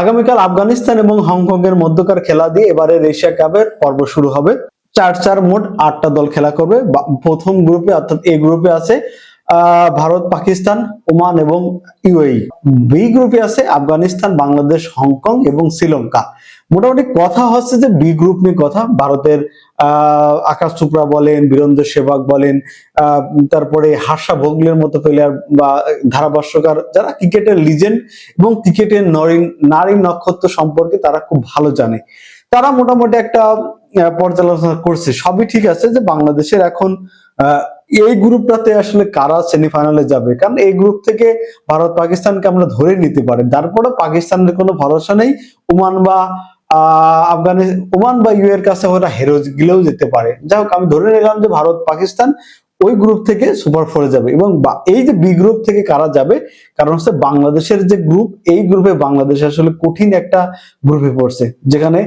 আগামীকাল আফগানিস্তান এবং হংকং এর মধ্যকার খেলা দিয়ে এবারের এশিয়া কাপের পর্ব শুরু হবে। চার চার মোট আটটা দল খেলা করবে। প্রথম গ্রুপে অর্থাৎ এ গ্রুপে আছে ভারত, পাকিস্তান, ওমান এবং ইউএই। বি গ্রুপে আছে আফগানিস্তান, বাংলাদেশ, হংকং এবং শ্রীলঙ্কা। মোটামুটি কথা হচ্ছে যে বি গ্রুপ নিয়ে কথা, ভারতের আকাশ চোপড়া বলেন বীরেন্দ্র সেবাগ বলেন আহ, তারপরে হাসা ভোগলের মতো প্লেয়ার বা ধারাভাষ্যকার যারা ক্রিকেটের লিজেন্ড এবং ক্রিকেটের নারী নারী নক্ষত্র সম্পর্কে তারা খুব ভালো জানে। তারা মোটামুটি একটা আহ, পর্যালোচনা করছে। সবই ঠিক আছে যে বাংলাদেশের এখন আহ, এই গ্রুপটাতে আসলে কারা সেমিফাইনালে যাবে? কারণ এই গ্রুপ থেকে ভারত পাকিস্তানকে আমরা ধরে নিতে পারি। তারপরে পাকিস্তানের কোনো ভরসা নেই। ওমান বা আহ আফগানিস্তান ওমান বা ইউ এর কাছে ওরা হেরো গিলেও যেতে পারে। যাই হোক, আমি ধরে নিলাম যে ভারত, পাকিস্তান ওই গ্রুপ থেকে সুপার ফোরে যাবে এবং এই যে বি গ্রুপ থেকে কারা যাবে, কারণ হচ্ছে বাংলাদেশের যে গ্রুপ এই গ্রুপে বাংলাদেশ আসলে কঠিন একটা গ্রুপে পড়ছে। যেখানে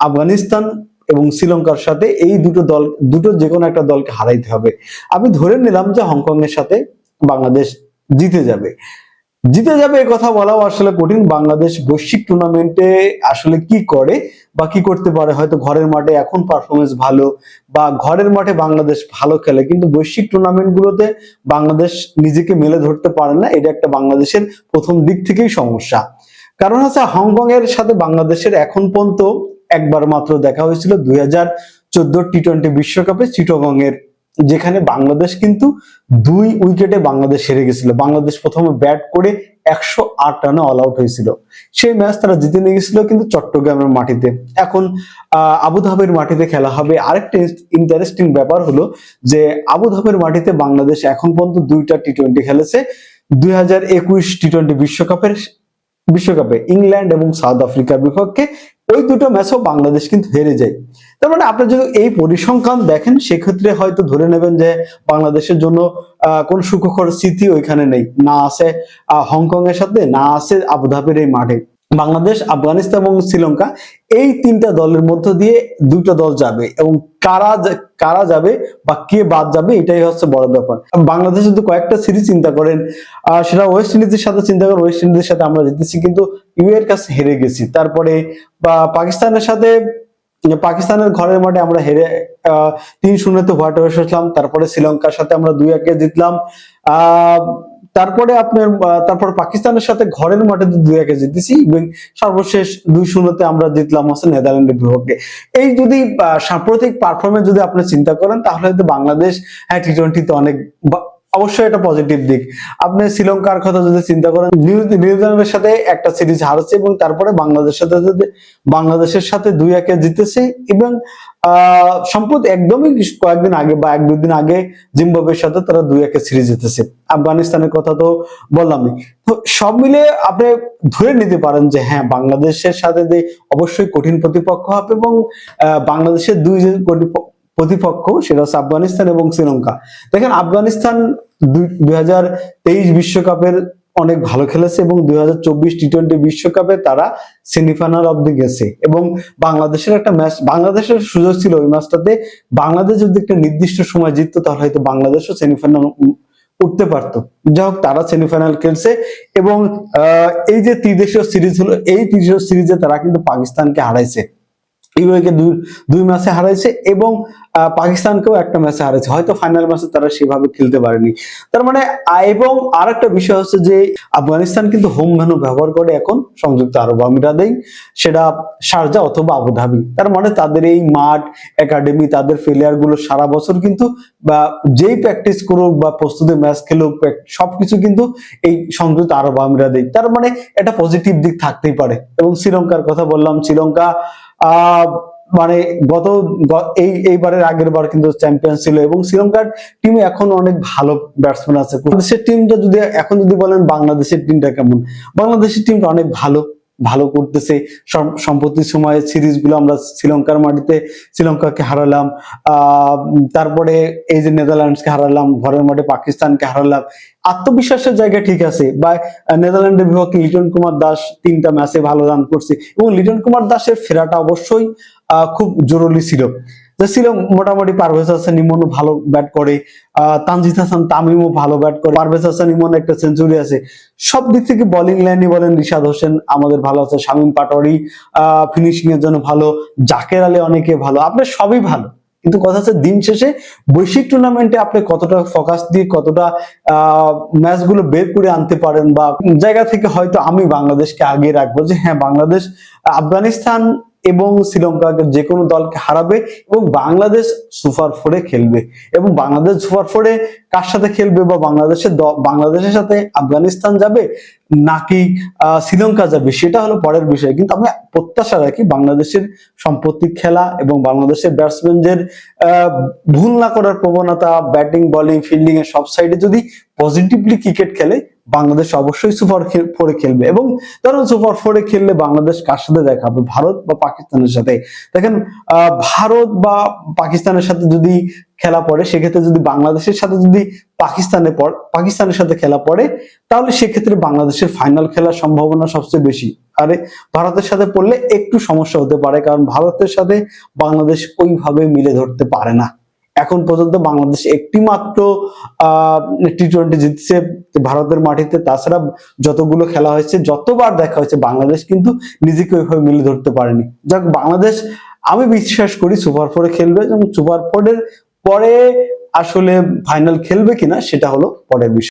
আফগানিস্তান এবং শ্রীলঙ্কার সাথে এই দুটো দল, দুটো যে কোনো একটা দলকে হারাইতে হবে। আমি ধরে নিলাম যে হংকং এর সাথে বাংলাদেশ জিতে যাবে। জিতে যাবে এ কথা বলাও আসলে কঠিন। বাংলাদেশ বৈশ্বিক টুর্নামেন্টে আসলে কি করে বা কি করতে পারে? হয়তো ঘরের মাঠে এখন পারফরমেন্স ভালো বা ঘরের মাঠে বাংলাদেশ ভালো খেলে, কিন্তু বৈশ্বিক টুর্নামেন্টগুলোতে বাংলাদেশ নিজেকে মেলে ধরতে পারে না। এটা একটা বাংলাদেশের প্রথম দিক থেকেই সমস্যা। কারণ হচ্ছে হংকং এর সাথে বাংলাদেশের এখন পর্যন্ত একবার মাত্র দেখা হয়েছিল দুই হাজার চোদ্দ টি টোয়েন্টি বিশ্বকাপে চিটগং এর যেখানে বাংলাদেশ কিন্তু দুই উইকেটে বাংলাদেশ হেরে গেছিল। বাংলাদেশ প্রথমে ব্যাট করে একশো আট রানে অল আউট হয়েছিল। সেই ম্যাচ তারা জিতে নিয়ে গেছিল কিন্তু চট্টগ্রামের মাটিতে। এখন আবুধাবির মাটিতে খেলা হবে। আরেকটা ইন্টারেস্টিং ব্যাপার হলো যে আবুধাবির মাটিতে বাংলাদেশ এখন পর্যন্ত দুইটা টি টোয়েন্টি খেলেছে। দুই হাজার একুশ টি টোয়েন্টি বিশ্বকাপের বিশ্বকাপে ইংল্যান্ড এবং সাউথ আফ্রিকার বিপক্ষে ওই দুটো ম্যাচও বাংলাদেশ কিন্তু হেরে যায়। তার মানে আপনি যদি এই পরিসংখ্যান দেখেন, সেক্ষেত্রে হয়তো ধরে নেবেন যে বাংলাদেশের জন্য কোন সুখকর স্মৃতি ওইখানে নেই। না আছে হংকং এর সাথে, না আছে আবুধাবির এই মাঠে। বাংলাদেশ আফগানিস্তান এবং শ্রীলঙ্কা এই তিনটা দলের মধ্য দিয়ে দুটো দল যাবে এবং কারা কারা যাবে বা কে বাদ যাবে এটাই হচ্ছে বড় ব্যাপার। বাংলাদেশ যদি কয়েকটা সিরিজ চিন্তা করেন সেটা ওয়েস্ট ইন্ডিজের সাথে চিন্তা করেন ওয়েস্ট ইন্ডিজের সাথে আমরা জিতেছি কিন্তু ইউ এর কাছে হেরে গেছি। তারপরে বা পাকিস্তানের সাথে পাকিস্তানের ঘরের মাঠে আমরা হেরে আহ, তিন শূন্যতে হোয়াইট ওয়াশ হয়েছিলাম তারপরে শ্রীলঙ্কার সাথে আমরা দুই একে জিতলাম। আহ, তারপরে আপনার তারপর পাকিস্তানের সাথে ঘরের মাঠে দুই একে জিতেছি এবং সর্বশেষ দুই শূন্যতে আমরা জিতলাম হচ্ছে নেদারল্যান্ডের বিপক্ষে। এই যদি সাম্প্রতিক পারফরমেন্স যদি আপনি চিন্তা করেন, তাহলে হয়তো বাংলাদেশ হ্যাঁ টি টোয়েন্টিতে অনেক অবশ্যই এটা পজিটিভ দিক। আপনি শ্রীলঙ্কার কথা যদি চিন্তা করেন, নিউ- নিউজিল্যান্ডের সাথে একটা সিরিজ হারছে এবং তারপরে বাংলাদেশের সাথে বাংলাদেশের সাথে দুই একে জিতেছে এবং সম্প্রতি একদমই কয়েকদিন আগে বা এক দুই দিন আগে জিম্বাবুয়ের সাথে তারা দুই একে সিরিজ জিতেছে। আফগানিস্তানের কথা তো বললামই। তো সব মিলে আপনি ধরে নিতে পারেন যে হ্যাঁ বাংলাদেশের সাথে যে অবশ্যই কঠিন প্রতিপক্ষ হবে এবং বাংলাদেশের দুই যে প্রতিপক্ষ সেটা হচ্ছে আফগানিস্তান এবং শ্রীলঙ্কা। দেখেন, আফগানিস্তান দুই বিশ্বকাপের অনেক ভালো খেলেছে এবং দুই হাজার চব্বিশ বিশ্বকাপে তারা সেমিফাইনাল অব্দি গেছে। এবং বাংলাদেশের একটা ম্যাচ, বাংলাদেশের সুযোগ ছিল ওই ম্যাচটাতে বাংলাদেশ যদি একটা নির্দিষ্ট সময় জিততো, তাহলে হয়তো বাংলাদেশও সেমিফাইনাল উঠতে পারতো। যাই হোক, তারা সেমিফাইনাল খেলছে এবং এই যে ত্রিদেশীয় সিরিজ হলো, এই ত্রিদেশীয় সিরিজে তারা কিন্তু পাকিস্তানকে হারাইছে। দুই দুই ম্যাচে হারাইছে এবং পাকিস্তানকেও একটা ম্যাচে হারাইছে হয়তো ফাইনাল ম্যাচে তারা সেভাবে খেলতে পারেনি। তার মানে এবং আরেকটা বিষয় হচ্ছে যে, আফগানিস্তান কিন্তু হোম ভেনু ব্যবহার করে এখন সংযুক্ত আরব আমিরাতেই। সেটা শারজা অথবা আবুধাবি তার মানে তাদের এই মাঠ একাডেমি তাদেরগুলো সারা বছর কিন্তু, বা যেই প্র্যাকটিস করুক বা প্রস্তুতি ম্যাচ খেলুক সবকিছু কিন্তু এই সংযুক্ত আরব আমিরাতেই। তার মানে এটা পজিটিভ দিক থাকতেই পারে। এবং শ্রীলঙ্কার কথা বললাম, শ্রীলঙ্কা, আহ মানে গত এই, এইবারের আগের বার কিন্তু চ্যাম্পিয়ন ছিল এবং শ্রীলঙ্কার টিম এখন অনেক ভালো ব্যাটসম্যান আছে। বাংলাদেশের টিমটা যদি, এখন যদি বলেন বাংলাদেশের টিমটা কেমন? বাংলাদেশের টিমটা অনেক ভালো। ভালো করতেছে। সম- সম্প্রতি সময়ে সিরিজগুলো আমরা শ্রীলঙ্কার মাটিতে শ্রীলঙ্কাকে হারালাম তারপরে এই যে নেদারল্যান্ডসকে হারালাম, ঘরের মাঠে পাকিস্তানকে হারালাম, আত্মবিশ্বাসের জায়গা ঠিক আছে, বা নেদারল্যান্ডের বিপক্ষে লিটন কুমার দাস তিনটা ম্যাচে ভালো রান করছে, এবং লিটন কুমার দাসের ফেরাটা অবশ্যই খুব জরুরি ছিল। যে মোটামুটি পারভেজ হাসান ইমনও ভালো ব্যাট করে তানজিদ হাসান তামিমও ভালো ব্যাট করে, পারভেজ হাসান ইমন একটা সেঞ্চুরি আছে। সব দিক থেকে বোলিং বলেন রিশাদ হোসেন আমাদের ভালো আছে, শামীম পাটোয়ারি ফিনিশিং এর জন্য ভালো, জাকের আলী অনেকে ভালো, আপনার সবই ভালো। কিন্তু কথা হচ্ছে দিন শেষে বৈশ্বিক টুর্নামেন্টে আপনি কতটা ফোকাস দিয়ে কতটা ম্যাচগুলো বের করে আনতে পারেন বা জায়গা থেকে হয়তো আমি বাংলাদেশকে আগে রাখব যে হ্যাঁ বাংলাদেশ, আফগানিস্তান এবং শ্রীলঙ্কাকে যে কোনো দলকে হারাবে এবং বাংলাদেশ সুপার ফোরে খেলবে। এবং বাংলাদেশ সুপার ফোরে কার সাথে খেলবে বা বাংলাদেশের বাংলাদেশের সাথে আফগানিস্তান যাবে নাকি শ্রীলঙ্কা যাবে, সেটা হলো পরের বিষয়। কিন্তু আমি প্রত্যাশা রাখি বাংলাদেশের সম্পত্তির খেলা এবং বাংলাদেশের ব্যাটসম্যানদের ভুল না করার প্রবণতা, ব্যাটিং বলিং ফিল্ডিং এর সব সাইডে যদি পজিটিভলি ক্রিকেট খেলে বাংলাদেশ অবশ্যই সুপার ফোরে খেলবে। এবং ধরুন সুপার ফোরে খেললে বাংলাদেশ কার সাথে দেখা হবে? ভারত বা পাকিস্তানের সাথে? দেখেন ভারত বা পাকিস্তানের সাথে যদি খেলা পড়ে, সেক্ষেত্রে যদি বাংলাদেশের সাথে যদি পাকিস্তানে পাকিস্তানের সাথে খেলা পড়ে, তাহলে সেক্ষেত্রে বাংলাদেশের ফাইনাল খেলার সম্ভাবনা সবচেয়ে বেশি। আরে, ভারতের সাথে পড়লে একটু সমস্যা হতে পারে, কারণ ভারতের সাথে বাংলাদেশ ওইভাবে মিলে ধরতে পারে না। এখন পর্যন্ত বাংলাদেশ একটি মাত্র টি টোয়েন্টি জিতছে ভারতের মাটিতে। তাছাড়া যতগুলো খেলা হয়েছে, যতবার দেখা হয়েছে, বাংলাদেশ কিন্তু নিজেকে ওইভাবে মিলে ধরতে পারেনি। যাক, বাংলাদেশ, আমি বিশ্বাস করি সুপার ফোরে খেলবে এবং সুপার ফোরের পরে আসলে ফাইনাল খেলবে কিনা, সেটা হলো পরের বিষয়।